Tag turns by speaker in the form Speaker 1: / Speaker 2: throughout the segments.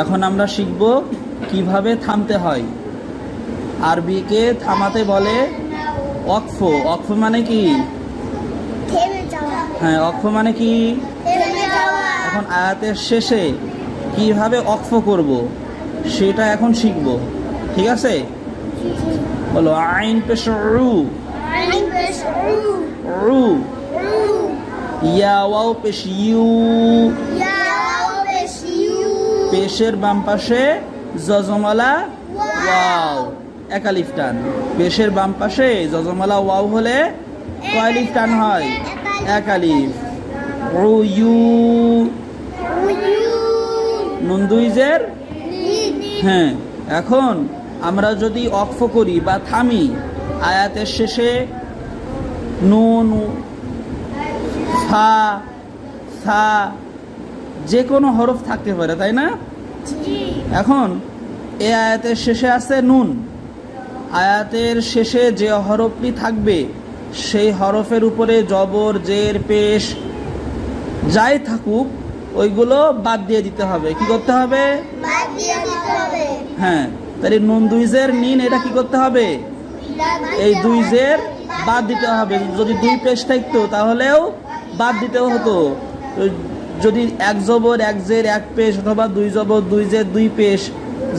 Speaker 1: এখন আমরা শিখব কীভাবে থামতে হয়। আরবিকে থামাতে বলে অক্ফ অক্ফ মানে কি? হ্যাঁ অক্ফ মানে কি? এখন আয়াতের শেষে কীভাবে অক্ফ করব সেটা এখন শিখব। ঠিক আছে? বলো আইন পেশ রু।
Speaker 2: রু।
Speaker 1: রু।
Speaker 2: রু।
Speaker 1: ইয়া ওয়াও পেশ ইউ। পেশের বাম পাশে জজমালা, ওয়াও একালিফ টান। পেশের বাম পাশে জজমালা, ওয়াও হলে কয়ালিফ টান হয়? একালিফ ও ইউ
Speaker 2: ইউ।
Speaker 1: নুন দুইজের
Speaker 2: নি নি
Speaker 1: হ্যাঁ এখন আমরা যদি অক্ফ করি বা থামি, আয়াতের শেষে নুন, ফা সা যে কোনো হরফ থাকতে পারে, তাই না? এখন এ আয়াতের শেষে আছে নুন। আয়াতের শেষে যে হরফটি থাকবে সেই হরফের উপরে জবর জের পেশ যাই থাকুক ওইগুলো বাদ দিয়ে দিতে হবে। কি করতে হবে? হ্যাঁ তাহলে নুন দুই জের নিন এটা কি করতে হবে? এই দুই জের বাদ দিতে হবে। যদি দুই পেশ থাকতো তাহলেও বাদ দিতেও হতো। যদি এক জবর, এক জের, এক পেশ অথবা দুই জবর, দুই জের, দুই পেশ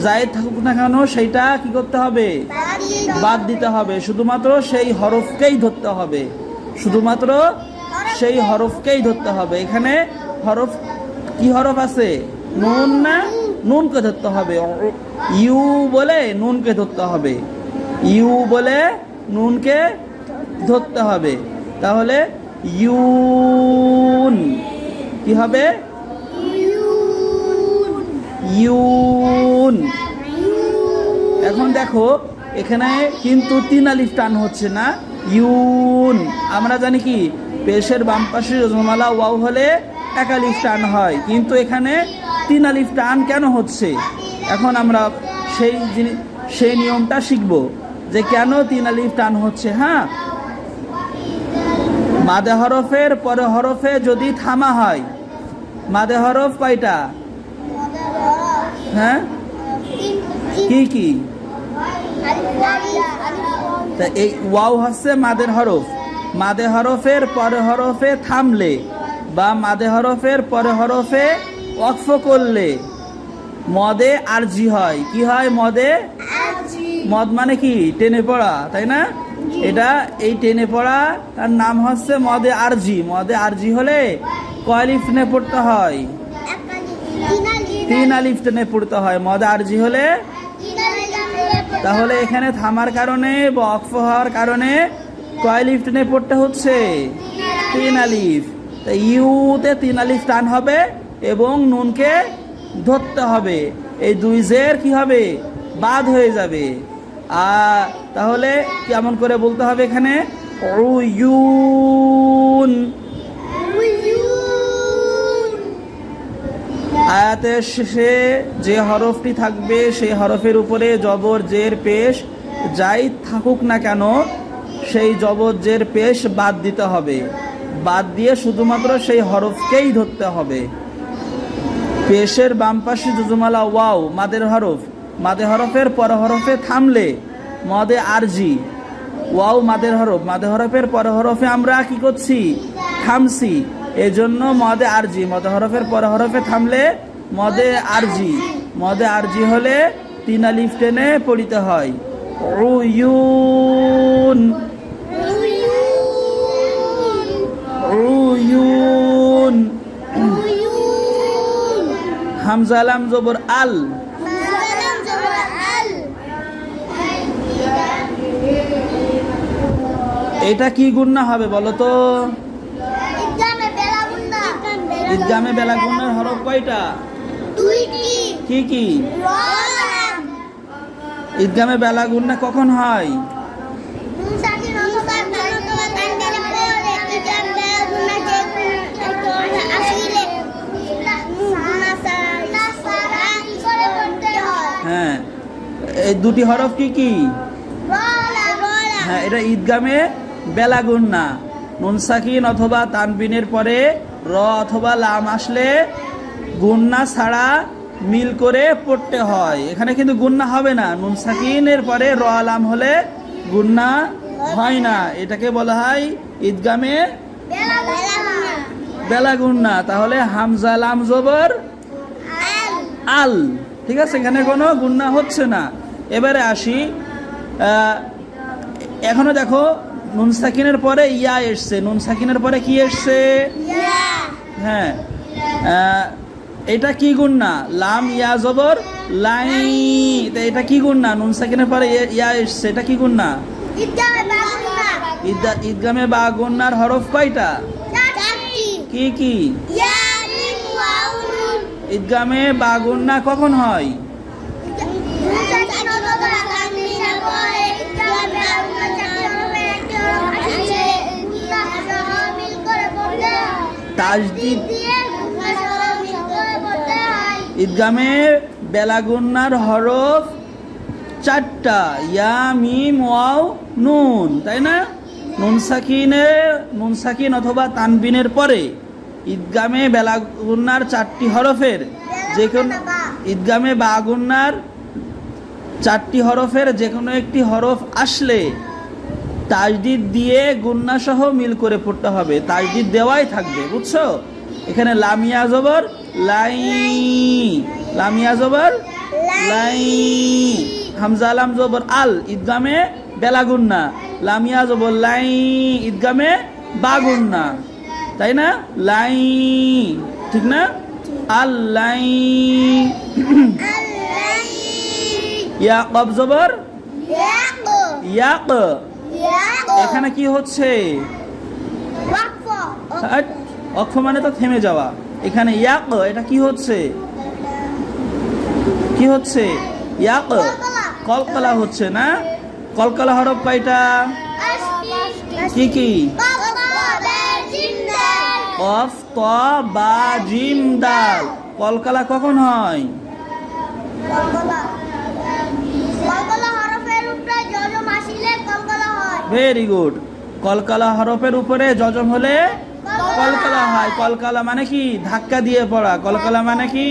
Speaker 1: যাই থাকুক না কেন, সেইটা কি করতে হবে?
Speaker 2: বাদ
Speaker 1: দিতে হবে। শুধুমাত্র সেই হরফকেই ধরতে হবে। শুধুমাত্র সেই হরফকেই ধরতে হবে। এখানে হরফ, কি হরফ আছে? নুন না? নুনকে ধরতে হবে। ইউ বলে নুনকে ধরতে হবে। ইউ বলে নুনকে ধরতে হবে। তাহলে ইউন। কি হবে? ইউন। এখন দেখো, এখানে কিন্তু তিন আলিফ টান হচ্ছে না। ইউন। আমরা জানি কি, পেশের বাম পাশে রজমালা ওয়াও হলে এক আলিফ টান হয়। কিন্তু এখানে তিন আলিফ টান কেন হচ্ছে? এখন আমরা সেই জিনিস সেই নিয়মটা শিখব যে কেন তিন আলিফ টান হচ্ছে হ্যাঁ? মাদে হরফের, পরে হরফে যদি থামা হয় মাদে হরফ কয়টা? হ্যাঁ? কি কি? তা এই ওয়াও হচ্ছে মাদের হরফ। মাদে হরফের পরে হরফে থামলে বা মাদে হরফের পরে হরফে অক্ফ করলে মদে আরজি হয়। কি হয় মদে? মদ মানে কি? টেনে পড়া তাই না? এটা এই টেনে পড়া তার নাম হচ্ছে মদে আরজি। মদে আরজি হলে কয়লিফ টেনে পড়তে হয়? তিন আলিফ টেনে পড়তে হয়। মদে আরজি হলে? তাহলে এখানে থামার কারণে বা হওয়ার কারণে কয় লিফ টেনে পড়তে হচ্ছে? তিন আলিফ ইউতে তিন আলিফ টান হবে এবং নুনকে ধরতে হবে। এই দুই জের কি হবে? বাদ হয়ে যাবে। আর তাহলে কেমন করে বলতে হবে এখানে? ইউন। আয়াতের শেষে যে হরফটি থাকবে, সেই হরফের উপরে জবর জের পেশ, যাই থাকুক না কেন, সেই জবর জের পেশ বাদ দিতে হবে। বাদ দিয়ে শুধুমাত্র সেই হরফকেই ধরতে হবে। পেশের বাম পাশে জুজুমালা ওয়াও, মাদের হরফ। মাদে হরফের পর হরফে থামলে, মদে আরজি। ওয়াও, মাদের হরফ। মাদে হরফের পর হরফে আমরা কি করছি? থামছি। এজন্য মদে আরজি, মদে হরফের পর হরফে থামলে মদে আরজি। মদে আরজি হলে তিন আলিফ টেনে পড়িতে হয়। হামজালাম জবর আল। এটা কি গুন্না হবে বলো তো? ঈদগামে বেলা গুন্নার হরফ কয়টা? কি কি? ঈদগামে বেলা গুন্না কখন হয়? হ্যাঁ। এই দুটি হরফ কি কি? হ্যাঁ এটা ঈদগামে বেলা গুন্না নুন সাকিন অথবা তানবিনের পরে র অথবা লাম আসলে গুন্না ছাড়া মিল করে পড়তে হয়। এখানে কিন্তু গুন্না হবে না। নুন সাকিনের পরে র আলাম হলে গুন্না হয় না। এটাকে বলা হয় ঈদগামে
Speaker 2: বেলা
Speaker 1: গুন্না। তাহলে হামজা, লাম, জবর,
Speaker 2: আল।
Speaker 1: ঠিক আছে? এখানে কোনো গুন্না হচ্ছে না। এবারে আসি। এখনও দেখো নুন সাকিনের পরে ইয়া এসছে। নুন সাকিনের পরে কি এসছে? হ্যাঁ। এটা কি গুন্না লাম ইয়া জবর লাই এটা কি গুন্না নুন সাকিনের পরে ইয়া- এসছে। এটা কি গুন্না
Speaker 2: না?
Speaker 1: ঈদগা- ঈদগামে বা গুন্নার হরফ কয়টা? কি কি? ঈদগামে বা গুন্না কখন হয়? তাজদিদ ঈদগামে বেলাগুন্নার হরফ চারটা ইয়া মিম ওয়াও, নুন, তাই না? নুন সাকিনে, নুন সাকিন অথবা তানবিনের পরে ঈদগামে বেলাগুন্নার চারটি হরফের যে কোনো ঈদগামে বাগুন্নার চারটি হরফের যে কোনো একটি হরফ আসলে তাজদিদ দিয়ে গুন্না সহ মিল করে পড়তে হবে। তাজদিদ দেওয়াই থাকবে বুঝছ? এখানে লামিয়া জবর লাই লামিয়া জবর লাই হামজা লাম জবর আল ঈদগামে বেলাগুন্না লামিয়া জবর লাই ঈদগামে বাগুন্না তাই না? লাই ঠিক না? আল লাই। ইয়া কব জবর?
Speaker 2: ইয়াকু
Speaker 1: এখানে কি হচ্ছে? অক্ষ মানে তো থেমে যাওয়া। এখানে ইয়াক এটা কি হচ্ছে? কি হচ্ছে? ইয়াক কলকলা হচ্ছে না? কলকলা হরফ কয়টা? কি কি? কফ ত বা জিম দাল। কলকলা কখন হয়? ভেরি গুড কলকালা হরফের উপরে যজম হলে কলকালা হয়। কলকালা মানে কি? ধাক্কা দিয়ে পড়া। কলকালা মানে কি?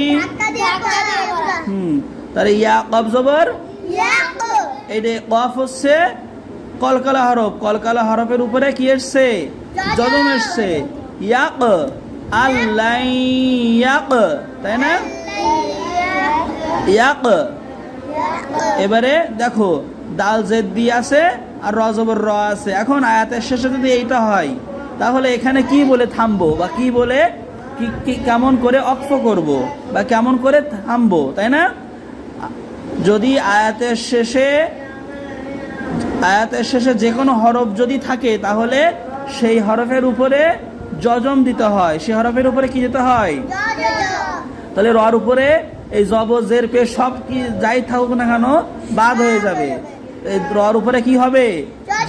Speaker 1: হুম। তাহলে ইয়া কব জবর? কফ। হচ্ছে কলকলা হরফ। কলকালা হরফের উপরে কি এসছে? যজম এসছে। ইয়াক। আল্লাই ইয়াক। তাই না? ইয়াক। এবারে দেখো দাল জেদ দিয়ে আছে। আর র জবর র আছে। এখন আয়াতের শেষে যদি এইটা হয়, তাহলে এখানে কি বলে থামবো? বা কি বলে, কি কেমন করে অক্ষ করব? বা কেমন করে থামবো? তাই না? যদি আয়াতের শেষে আয়াতের শেষে যে কোনো হরফ যদি থাকে, তাহলে সেই হরফের উপরে যজম দিতে হয়। সেই হরফের উপরে কি দিতে হয়? তাহলে রর উপরে এই জব জের পে সব কি যাই থাকুক না কেন, বাদ হয়ে যাবে। রর উপরে কি হবে?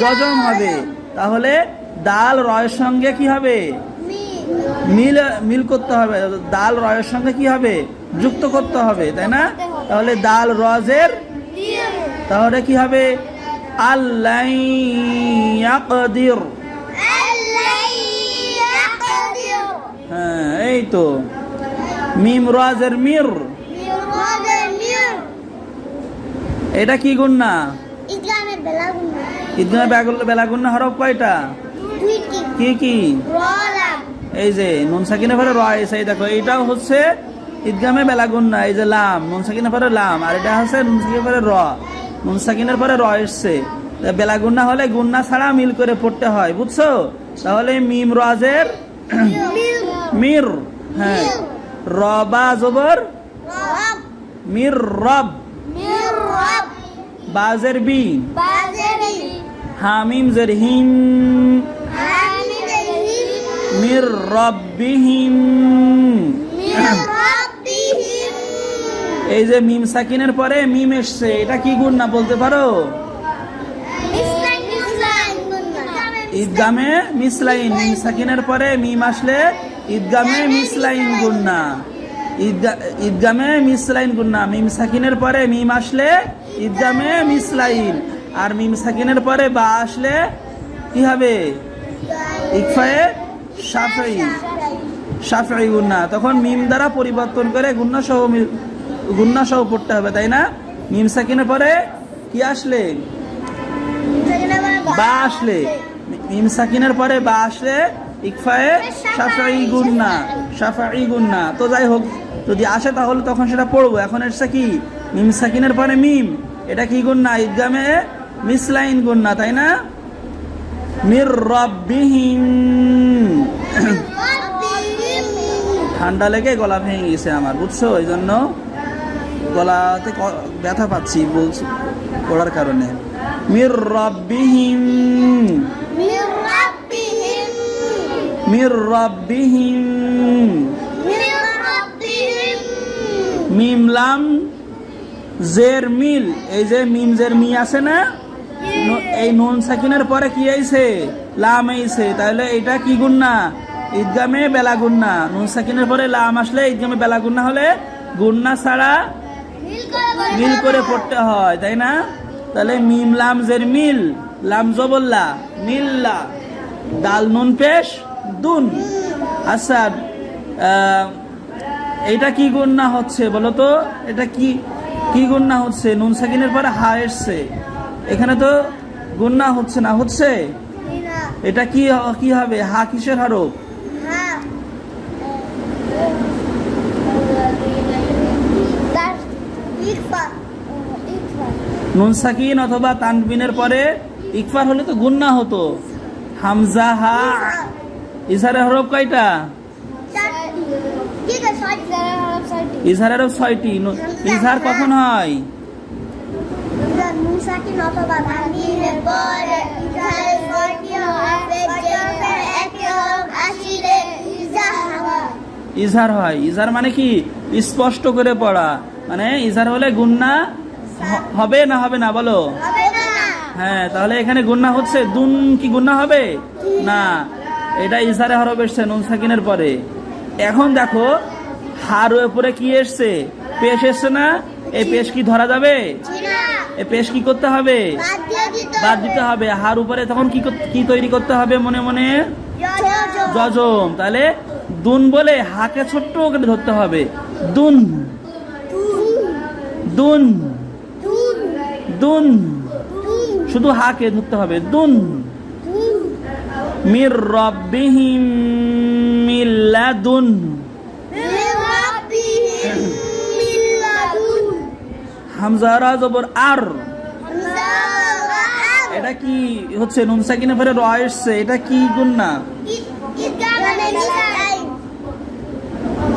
Speaker 1: যজম হবে। তাহলে ডাল রয়ের সঙ্গে কি হবে? মিল মিল করতে হবে। ডাল রয়ের সঙ্গে কি হবে? যুক্ত করতে হবে তাই না? তাহলে ডাল রজের তাহলে কি হবে? আল্লাই ইয়াকদির হ্যাঁ এই তো। মিম রাজের মির। এটা কি
Speaker 2: গুণা
Speaker 1: ঈদগামে বেলা গুন্না হরফ কয়টা? কি কি? এই যে নুন সাকিনে পরে র এসে দেখো এইটাও হচ্ছে ঈদগামে বেলা গুন্না এই যে লাম নুন পরে লাম আর এটা হচ্ছে নুন পরে র। নুন সাকিনের পরে র এসছে। তা বেলা গুন্না হলে গুন্না ছাড়া মিল করে পড়তে হয় বুঝছ? তাহলে মিম রাজের মির হ্যাঁ। রবা জবর? মির রব।
Speaker 2: মির রব।
Speaker 1: বাজের বি হামিম জের হিম মির রব্বিহিম এই যে মিম সাকিনের পরে মিম এসছে এটা কি গুণ না বলতে পারো? ঈদগামে মিসলাইন মিম সাকিনের পরে মিম আসলে ঈদগামে মিসলাইন গুন্না ঈদগা- ঈদগামে মিসলাইন গুন্না মিম সাকিনের পরে মিম আসলে ঈদগামে মিসলাইন আর মিম সাকিনের পরে বা আসলে কি হবে? ইকফায়ে সাফাই সাফাই গুন্না। তখন মিম দ্বারা পরিবর্তন করে গুন্না সহ গুন্না সহ পড়তে হবে, তাই না? মিম সাকিনের পরে কি আসলে? বা আসলে। মিম সাকিনের পরে বা আসলে ইকফায়ে সাফাই গুন্না। সাফাই গুন্না। তো যাই হোক, যদি আসে তাহলে তখন সেটা পড়ব। এখন এসছে কি? মিম সাকিনের পরে মিম এটা কি গুন্না? ঈদগামে মিসলাইন গুন্না তাই না? মির রব্বিহিম। ঠান্ডা লেগে গলা ভেঙে গেছে আমার বুঝছ? ওই জন্য গলাতে ব্যথা পাচ্ছি বলছি পড়ার কারণে। মির রব্বিহিম। মির রব্বিহিম। মিম লাম জের মিল এই যে মিম জের মি আছে না? এই নুন সাকিনের পরে কি আইছে? লাম আইছে। তাহলে এটা কি গুন্না? ঈদগামে বেলা গুন্না। নুন সাকিনের পরে লাম আসলে ঈদগামে বেলা গুন্না হলে গুন্না ছাড়া মিল করে পড়তে হয় তাই না? তাহলে মিম লাম জের মিল লাম জবল্লা মিল্লা দাল নুন পেশ দুন। আচ্ছা এইটা কি গুন্না হচ্ছে বলো তো? এটা কি কি গুন্না হচ্ছে? নুন সাকিনের পরে হা এসছে। এখানে তো গুন্না হচ্ছে না, হচ্ছে? এটা কি কি হবে? হা কিসের হারফ নুন সাকিন অথবা তানবিনের পরে ইকফার হলে তো গুন্না হতো। হামজা, হা। ইসারের হরফ কয়টা? ইজহারের হরফ ছয়টি। ইজহার কখন হয়?
Speaker 2: ইজাহের হয়।
Speaker 1: ইজহার মানে কি? স্পষ্ট করে পড়া। মানে ইজহার হলে গুন্না হবে না হবে না বলো? হ্যাঁ তাহলে এখানে গুন্না হচ্ছে। দুন কি গুন্না হবে? না। এটা ইজহারে হরফ এসছে নুন সাকিনের পরে। এখন দেখো হার উপরে কি এসছে? পেশ এসছে না? এই পেশ কি ধরা যাবে? এই পেশ কি করতে হবে?
Speaker 2: বাদ দিতে
Speaker 1: হবে। হার উপরে তখন কি কি তৈরি করতে হবে মনে মনে? জজম তাহলে দুন বলে হাকে ছোট্ট করে ধরতে হবে। দুন। দুন। দুন। শুধু হাকে ধরতে হবে। দুন। মির রব্বিহিম মিল্লাদুন। হামজারা জবর আর। এটা কি হচ্ছে নুন সাকিনে ফেরে র এসছে এটা কি গুন্না?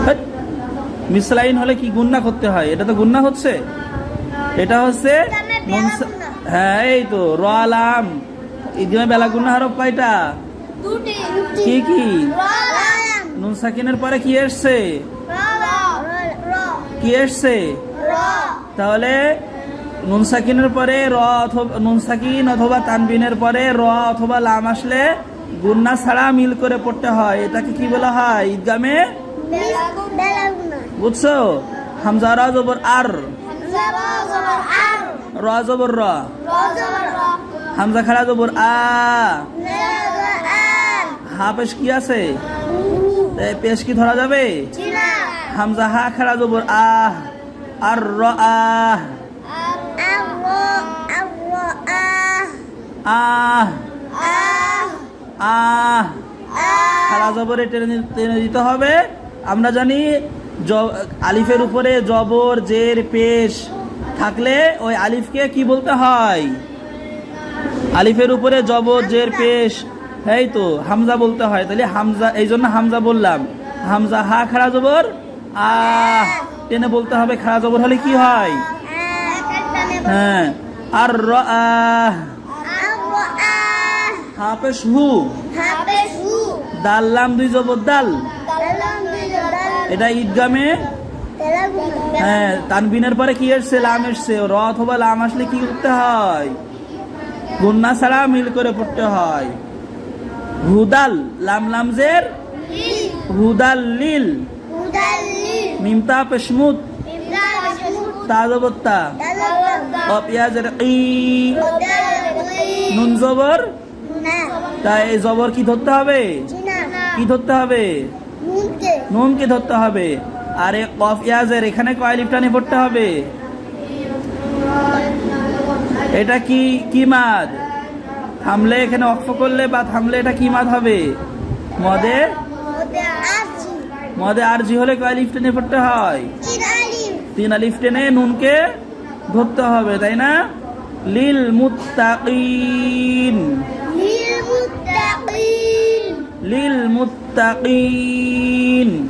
Speaker 1: হেৎ, মিসলাইন হলে কি গুন্না করতে হয়? এটা তো গুন্না হচ্ছে। এটা হচ্ছে হ্যাঁ এই তো র আলাম। ইদিমে বেলা গুন্না হরফ কয়টা? কি কি? নুন সাকিনের পরে কি এসছে কি এসছে তাহলে নুন সাকিনের পরে র অথবা নুন সাকিন অথবা তানবিনের পরে র অথবা লাম আসলে গুন্না ছাড়া মিল করে পড়তে হয়। এটাকে কি বলা হয়? ঈদগামে? বুঝছ? হামজা র জবর আর। র জবর র। হামজা খাড়া জবর আ। হা পেশ কি আছে? পেশ কি ধরা যাবে? হামজা হা খাড়া জবর আহ আর আহ। আহ। আহ খাড়া জবরে টেনে দিতে হবে। আমরা জানি আলিফের উপরে জবর, জের, পেশ থাকলে ওই আলিফকে কি বলতে হয়? আলিফের উপরে জবর, জের, পেশ এই তো, হামজা বলতে হয়। তাহলে হামজা এই জন্য হামজা বললাম। হামজা হা খাড়া জবর। আহ। টেনে বলতে হবে খাড়া জবর হলে কি হয়? হ্যাঁ। আর র আহ দুই এটা ঈদগামে হ্যাঁ তানবিনের পরে কি এসছে? লাম এসছে। র অথবা লাম আসলে কি করতে হয়? গুন্না ছাড়া মিল করে পড়তে হয়। হুদাল, লাম লামজের। হুদাল, লিল। মিমতা পেশমুত তাজবত্তা অপিয়াজের ই নুন জবর তাই এই জবর কি ধরতে হবে? কি ধরতে হবে? নুনকে ধরতে হবে। আরে কফ ইয়াজের, এখানে কয় পড়তে হবে? এটা কি কি মাদ? থামলে এখানে অক্ষ করলে বা থামলে এটা কি মাদ হবে? মদে
Speaker 2: আছি
Speaker 1: মদে আর জি হলে কয় লিফ টেনে পড়তে হয়?
Speaker 2: তিন
Speaker 1: আলিফ। টেনে নুনকে ধরতে হবে তাই না? লিল মুত্তাকিন।
Speaker 2: লিল মুত্তাকিন।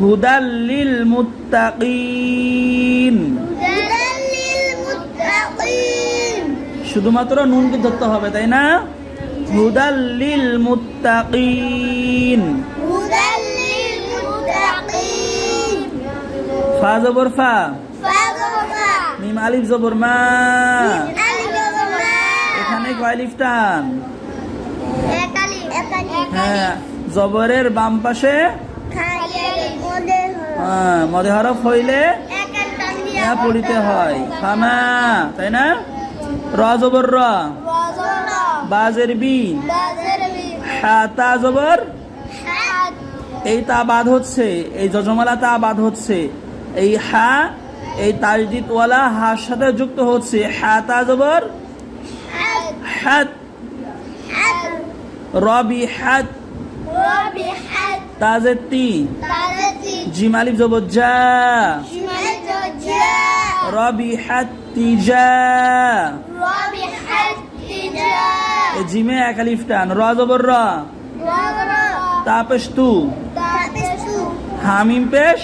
Speaker 1: হুদাল লিল মুত্তাকিন। শুধুমাত্র নুনকে ধরতে হবে তাই না? হুদাল লিল মুত্তাকিন
Speaker 2: মুত্তাকিন
Speaker 1: ফা জবর ফা। মিম আলিফ জবর মা।
Speaker 2: আলিফ
Speaker 1: এখানে কয় লিফ টান? হ্যাঁ জবরের বাম পাশে?
Speaker 2: খালি
Speaker 1: হ্যাঁ, মদে হরফ হইলে পড়িতে হয়। ফামা তাই না? র জবর র। বাজের বি হাতা জবর? এই তা বাদ হচ্ছে এই যজমালা তা বাদ হচ্ছে। এই হা এই তাজদিদওয়ালা হার সাথে যুক্ত হচ্ছে। হাতা জবর?
Speaker 2: হাত।
Speaker 1: রবি হাত। তি
Speaker 2: তাজাতি
Speaker 1: জবর যা রবি হাত তিজা।
Speaker 2: রবি হাত তিজা
Speaker 1: জিমে এক আলিফ টান র জবর র। তাপেশ তু হামিম পেশ।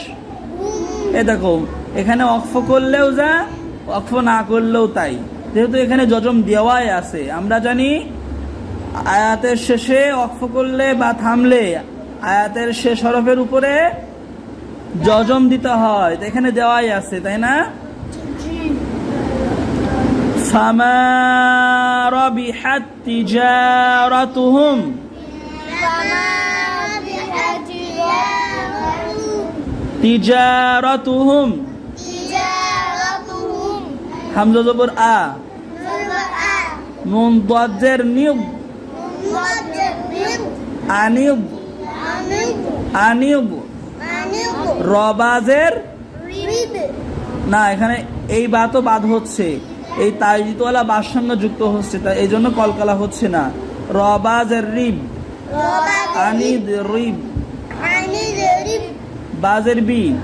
Speaker 1: এ দেখো এখানে অক্ফ করলেও যা অক্ফ না করলেও তাই। যেহেতু এখানে যজম দেওয়াই আছে আমরা জানি আয়াতের শেষে অক্ফ করলে বা থামলে আয়াতের শেষ হরফের উপরে যজম দিতে হয় তো এখানে দেওয়াই আছে তাই না? ফামা রবিহাত তিজারাতুহুম
Speaker 2: فما بحجياته
Speaker 1: তিজারাতুহুম
Speaker 2: تجارتهم
Speaker 1: হামজা জবর আ
Speaker 2: سبعة
Speaker 1: নুন দজ্জের নিব
Speaker 2: مضرب
Speaker 1: আনিব
Speaker 2: عنب
Speaker 1: আনিব
Speaker 2: عنب
Speaker 1: রবাজের
Speaker 2: رب
Speaker 1: না এখানে এই বা তো বাদ হচ্ছে এই তাইজিতওয়ালা বাস সঙ্গে যুক্ত হচ্ছে তা এই জন্য কলকালা হচ্ছে না। রবাজের রিব। আনিদ রিব। বাজের বি।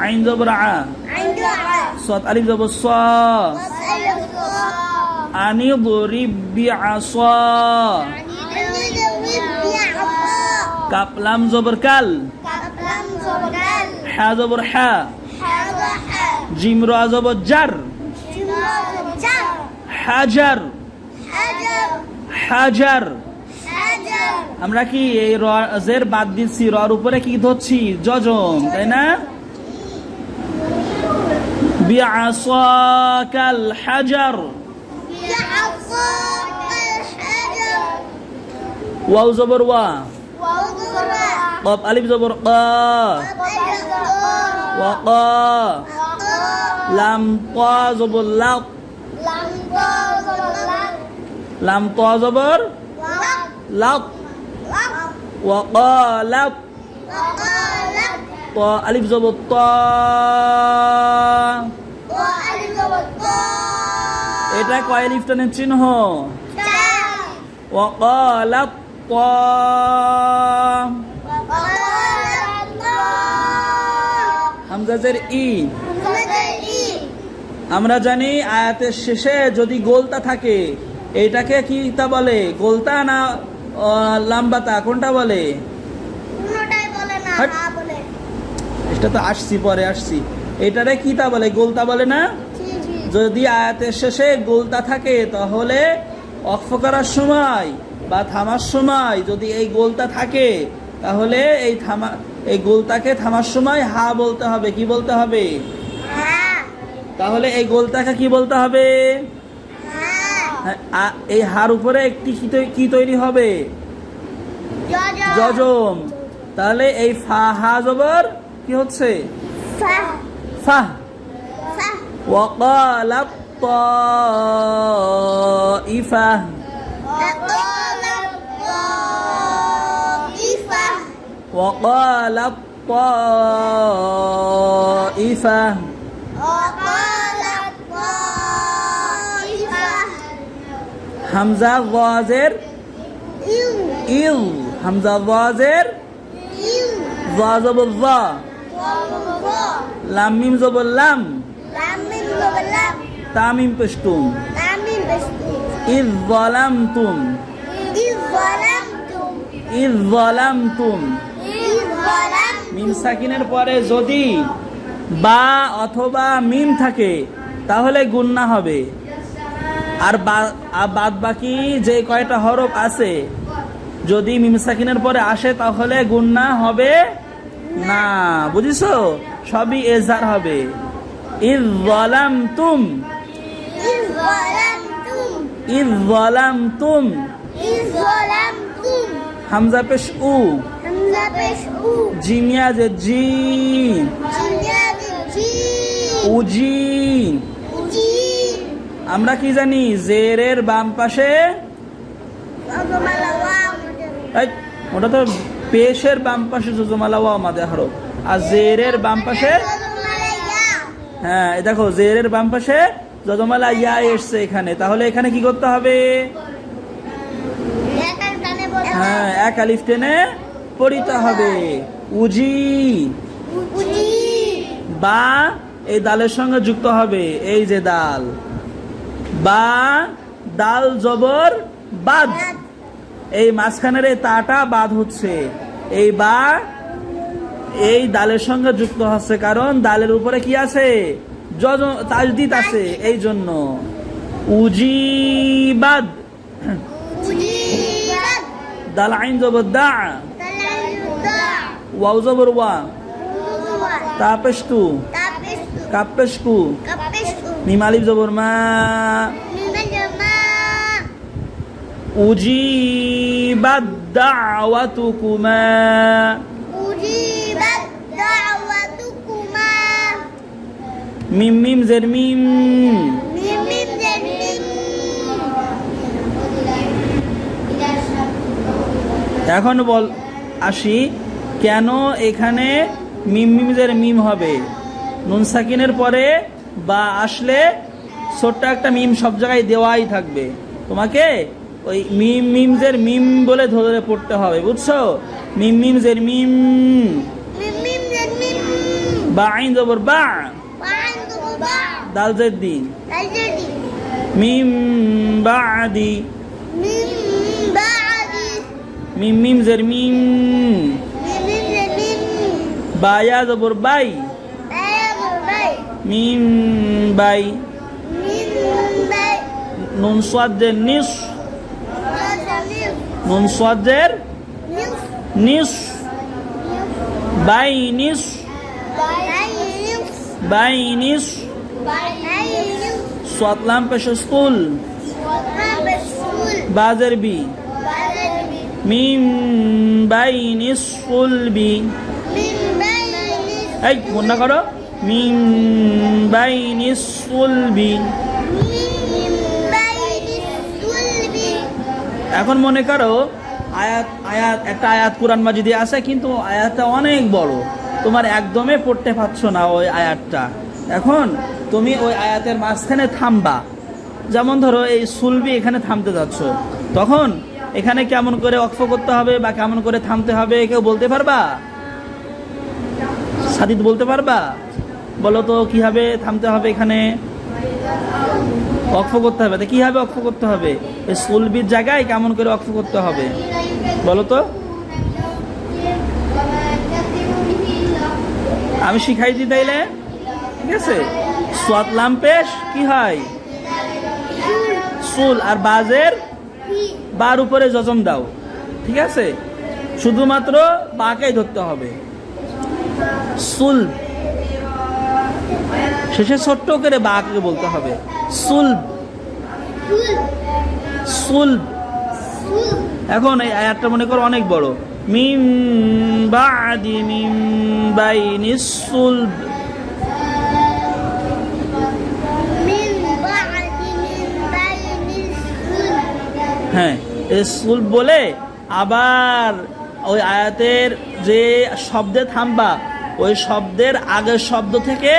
Speaker 1: আইন জবর আ। সত আলিফ জবর স। আনিদ রিব বি আস কাপলাম জবর কাল। হ্যা জবর হ্যা। জিম রাজবর জার। হাজার। হাজার। আমরা কি এই র- বাদ দিচ্ছি রর উপরে কি ধরছি? যজম তাই না? বিআসাকাল হাজার। ওয়াও জবর ওয়া। কফ আলিফ জবর ক ওয়া ক লাম ত জবর লাক লাম ত জবর লাক ওয়া ক লাক ত আলিফ জবর ত এটা কয় লিফটনের চিহ্ন ওয়া ক লাক ত হামজাজের ই। আমরা জানি আয়াতের শেষে যদি গোলতা থাকে এটাকে কি তা বলে? গোলতা না লাম্বাতা কোনটা বলে? এটা তো আসছি পরে আসছি। এটারে কি তা বলে? গোলতা বলে না? যদি আয়াতের শেষে গোলতা থাকে তাহলে অক্ষ করার সময় বা থামার সময় যদি এই গোলটা থাকে, তাহলে এই থামা, এই গোলটাকে থামার সময় হা বলতে হবে। কি বলতে হবে? তাহলে এই গোলটাকে কি বলতে হবে?
Speaker 2: হ্যাঁ
Speaker 1: এই হার উপরে একটি কি তৈরি হবে?
Speaker 2: জজম
Speaker 1: তাহলে এই ফা, হা জবর কি হচ্ছে?
Speaker 2: ফাহ
Speaker 1: ফাহ ওয়াজের
Speaker 2: إن
Speaker 1: ইল হামজা ওয়াজের
Speaker 2: إن
Speaker 1: ওয়া জবর ওয়া
Speaker 2: والله
Speaker 1: লাম মিম জবর লাম
Speaker 2: لمن وبلم
Speaker 1: তামিম পেশতুম
Speaker 2: لمن بشتي
Speaker 1: ইজ যালামতুম
Speaker 2: إذ ظلمتم
Speaker 1: ইজ যালামতুম
Speaker 2: إذ ظلمتم
Speaker 1: মিম সাকিনের পরে যদি বা অথবা মিম থাকে তাহলে গুন্না হবে। আর বাদ বাকি যে কয়টা হরফ আছে যদি মিম সাকিনের পরে আসে তাহলে গুন্না হবে না। বুঝিস সবই এজার হবে। ইজালাম তুম
Speaker 2: ইজালাম তুম
Speaker 1: হামজা পেশ উ। জিমিয়া যে জি উজি আমরা কি জানি জেরের বাম পাশে? ওটা তো পেশের বাম পাশে জজমালা ওয়া আমাদের হরো আর জেরের বাম পাশে? হ্যাঁ দেখো জেরের বাম পাশে যজমালা ইয়া এসছে এখানে। তাহলে এখানে কি করতে হবে? হ্যাঁ এক আলিফ টেনে পড়িতে হবে। উজি। বা এই দালের সঙ্গে যুক্ত হবে। এই যে দাল। বা দাল জবর বাদ। এই মাঝখানের এই তাটা বাদ হচ্ছে। এই বা এই দালের সঙ্গে যুক্ত হচ্ছে। কারণ দালের উপরে কি আছে? তাজদিদ আছে। এই জন্য। উজিবাদ
Speaker 2: উজি
Speaker 1: দাল আইন জবর দা। ওয়াও জবর ওয়া।
Speaker 2: তাপিস্তু
Speaker 1: কাপেশকু
Speaker 2: কাপিস্তু
Speaker 1: মিমালিফ জবর মা। উজিবাদ দাওয়াতুকুমা
Speaker 2: উজিবাত দাওয়াতুকুমা
Speaker 1: মিম মিম জের মিম।
Speaker 2: মিম মিম জামিম
Speaker 1: এখন বল আসি। কেন এখানে মিম মিমজের মিম হবে? নুন সাকিনের পরে বা আসলে ছোট্ট একটা মিম সব জায়গায় দেওয়াই থাকবে। তোমাকে ওই মিম মিমজের মিম বলে ধরে পড়তে হবে বুঝছ? মিম মিমজের মিম। বা আইন জবর বা। দালজের দিন মিম
Speaker 2: বা আদি।
Speaker 1: মিম মিমজের মিম। বায়া জবর বাই। Meme by. নুন সাদের নিস। নুন
Speaker 2: সাদের
Speaker 1: নিস। বাই নিস। বাই নিস। সোয়াতলাম
Speaker 2: পেশা স্কুল।
Speaker 1: বাজার বি। মিম বাই
Speaker 2: নিস ফুল বি।
Speaker 1: এই বন্যা করো।
Speaker 2: মিন বাইনিস সুলবি
Speaker 1: এখন মনে করো আয়াত আয়াত একটা আয়াত কোরআন মাজিদে আছে কিন্তু আয়াতটা অনেক বড়। তোমার একদমে পড়তে পারছ না ওই আয়াতটা। এখন তুমি ওই আয়াতের মাঝখানে থামবা। যেমন ধরো এই সুলবি এখানে থামতে যাচ্ছ। তখন এখানে কেমন করে অক্ষ করতে হবে বা কেমন করে থামতে হবে কেউ বলতে পারবা? সাদিদ বলতে পারবা? বলো তো, কীভাবে থামতে হবে এখানে? অক্ষ করতে হবে। তা কীভাবে অক্ষ করতে হবে? এই সুলবির জায়গায় কেমন করে অক্ষ করতে হবে? বলো তো। আমি শিখাই দিই তাইলে? ঠিক আছে? সোয়াতলাম পেশ, কি হয়? সুল আর বাজের বার উপরে যজম দাও। ঠিক আছে? শুধুমাত্র বাকেই ধরতে হবে। সুলভ। শেষে ছোট্ট করে বাঘকে বলতে হবে। সুলভ। সুলভ। এখন এই আয়াতটা মনে করো অনেক বড়। মিম বাদি মিম বাইনি
Speaker 2: সুলভ।
Speaker 1: হ্যাঁ সুলভ বলে আবার ওই আয়াতের যে শব্দে থামবা ওই শব্দের আগের শব্দ থেকে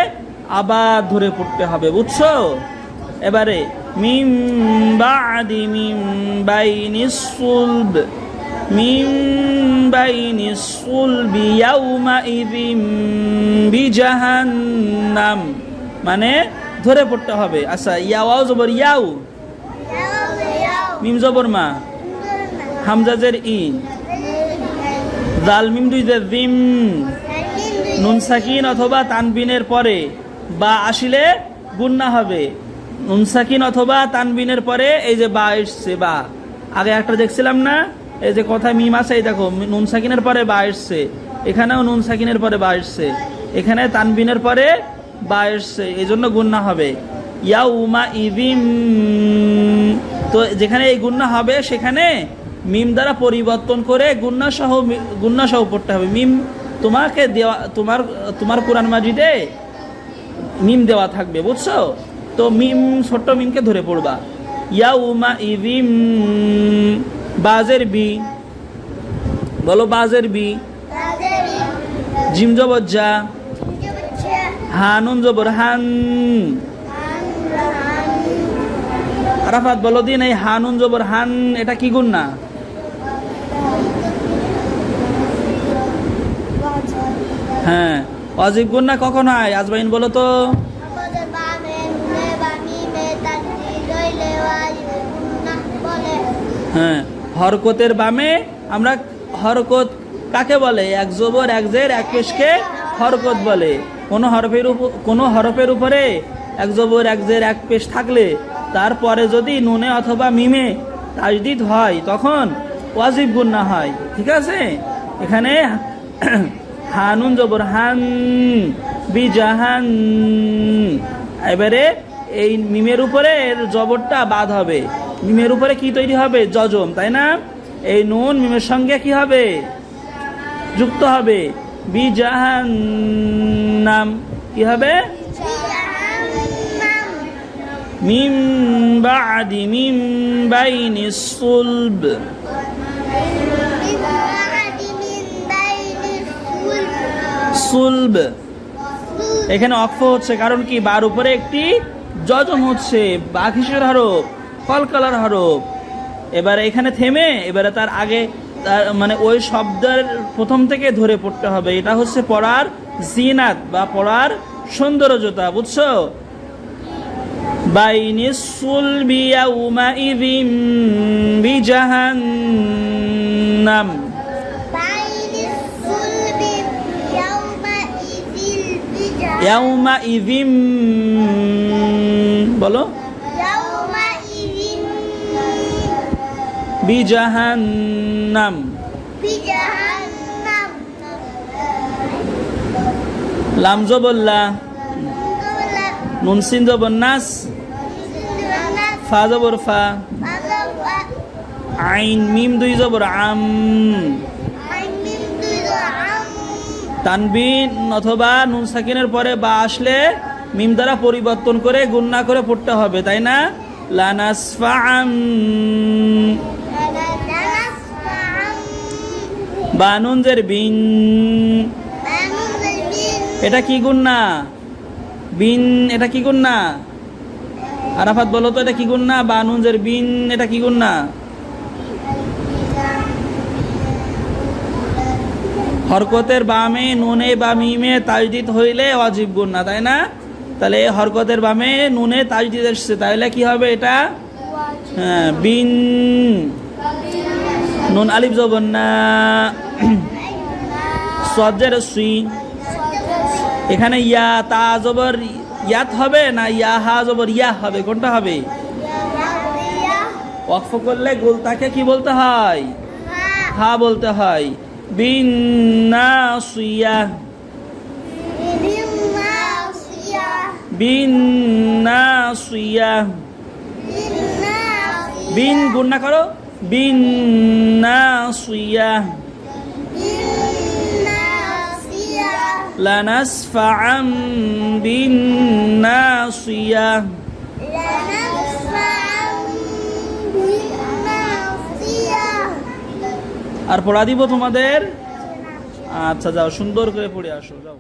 Speaker 1: আবার ধরে পড়তে হবে বুঝছ? এবারে মিম বাদি মিম বাইনি সুলব মিম বাইনি সুলবি ইয়াউমা ইদিম বিজাহান্নাম। মানে ধরে পড়তে হবে। আচ্ছা ইয়াও জবর ইয়াউ মিম জবর মা। হামজাজের ই। জাল মিম দুই জিম। নুন সাকিন অথবা তানবিনের পরে বা আসিলে গুন্না হবে। নুন সাকিন অথবা তানবিনের পরে এই যে বা এসছে, বা। আগে একটা দেখছিলাম না, এই যে কথা মিম আছে, এই দেখো, নুন সাকিনের পরে বা এসছে, এখানেও নুন সাকিনের পরে বা এসছে, এখানে তানবিনের পরে বা এসছে, এই জন্য গুন্না হবে। ইয়া উমা ইভিম তো যেখানে এই গুন্না হবে, সেখানে মিম দ্বারা পরিবর্তন করে গুন্না সহ গুন্না সহ পড়তে হবে। মিম তোমাকে দেওয়া, তোমার তোমার কোরআন মাজিদে মিম দেওয়া থাকবে, বুঝছ? তো মিম, ছোট্ট মিমকে ধরে পড়বা। ইয়া উমা ইভিম বাজের বি। বলো বাজের বি। জিম জবজ্জা হানুন জবর, হান। আরাফাত বলো দিন, এই হানুন জবর, হান, এটা কি গুণ না? হ্যাঁ। অজীব গুণ না কখন হয় আজবাইন বলো তো। হ্যাঁ। হরকতের বামে আমরা হরকত কাকে বলে? এক জবর এক জের এক পেশকে হরকত বলে। কোনো হরফের উপর কোনো হরফের উপরে এক জবর এক জের এক পেশ থাকলে তারপরে যদি নুনে অথবা মিমে তাজদিদ হয় তখন ওয়াজিব গুন্না হয়। ঠিক আছে? এখানে হানুন জবর হান, বিজাহান। এবারে এই মিমের উপরে জবরটা বাদ হবে। মিমের উপরে কি তৈরি হবে? জজম তাই না? এই নুন মিমের সঙ্গে কি হবে? যুক্ত হবে। বিজাহান নাম কি হবে? মিম বাদি মিম বাইনি সুলব। সুলব এখানে অক্ষ হচ্ছে কারণ কি? বার উপরে একটি যজম হচ্ছে বাঘিসের হরফ কলকলার হরফ এবারে এখানে থেমে, এবারে তার আগে মানে ওই শব্দের প্রথম থেকে ধরে পড়তে হবে। এটা হচ্ছে পড়ার জিনাত বা পড়ার সৌন্দর্যতা, বুঝছ? বাইনি সুলবি ইয়াউমাইযিম বিজাহান্নাম। বলো। বিজাহান্নাম। লাম জবল্লা। নুন সিন জবর নাস ফা জবর ফা। আইন মিম দুই জবর আম। তানবিন অথবা নুন সাকিনের পরে বা আসলে মিম দ্বারা পরিবর্তন করে গুন্না করে পড়তে হবে, তাই না? লানাসফাআম। বানুনজের বিন। এটা কি গুন্না বিন, এটা কি গুন্না আরাফাত বলো তো, এটা কি গুন্না বানুনজের বিন, এটা কি গুন্না হরকতের বামে, নুনে বা মিমে তাজদিদ হইলে অজীব গুন্না তাই না? তাহলে হরকতের বামে, নুনে তাজদিদ এসছে, তাহলে কি হবে এটা? হ্যাঁ বিন। নুন, আলিফ জবর না। সজ্জের সুই এখানে ইয়া, তা, জবর, ইয়াত হবে না ইয়া, হা, জবর, ইয়া হবে? কোনটা হবে? ওয়াকফ করলে গোলতাকে কি বলতে হয়? হা বলতে হয়। বিন না সুইয়া বিন না সুইয়া বিন গুন্না করো বিন না সুইয়া لنسفعا بالناصية আর পড়া দিব তোমাদের? আচ্ছা যাও সুন্দর করে পড়ে আসো যাও।